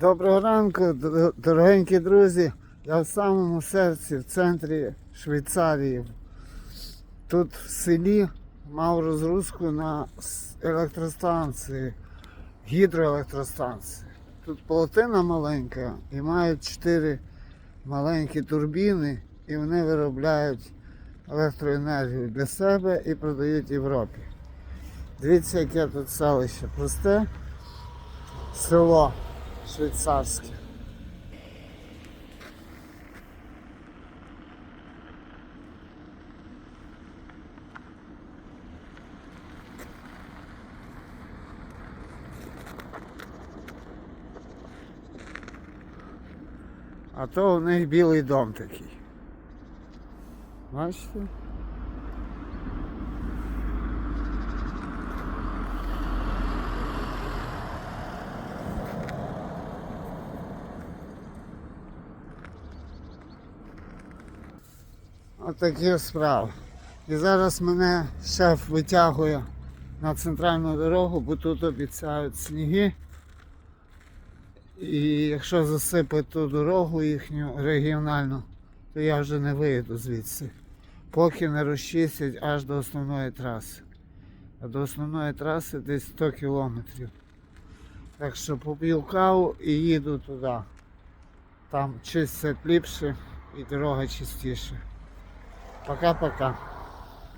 Доброго ранку, дорогенькі друзі. Я в самому серці, в центрі Швейцарії. Тут в селі мав розгрузку на електростанції, гідроелектростанції. Тут полотина маленька і мають чотири маленькі турбіни, і вони виробляють електроенергію для себе і продають Європі. Дивіться, яке тут селище. Просте село швейцарське. А то у них білий дом такий. Бачите? Отакі справи. І зараз мене шеф витягує на центральну дорогу, бо тут обіцяють сніги. І якщо засипать ту дорогу їхню регіональну, то я вже не виїду звідси. Поки не розчистять аж до основної траси. А до основної траси десь 100 кілометрів. Так що поп'ю каву і їду туди. Там чистять ліпше і дорога чистіше. Para acá.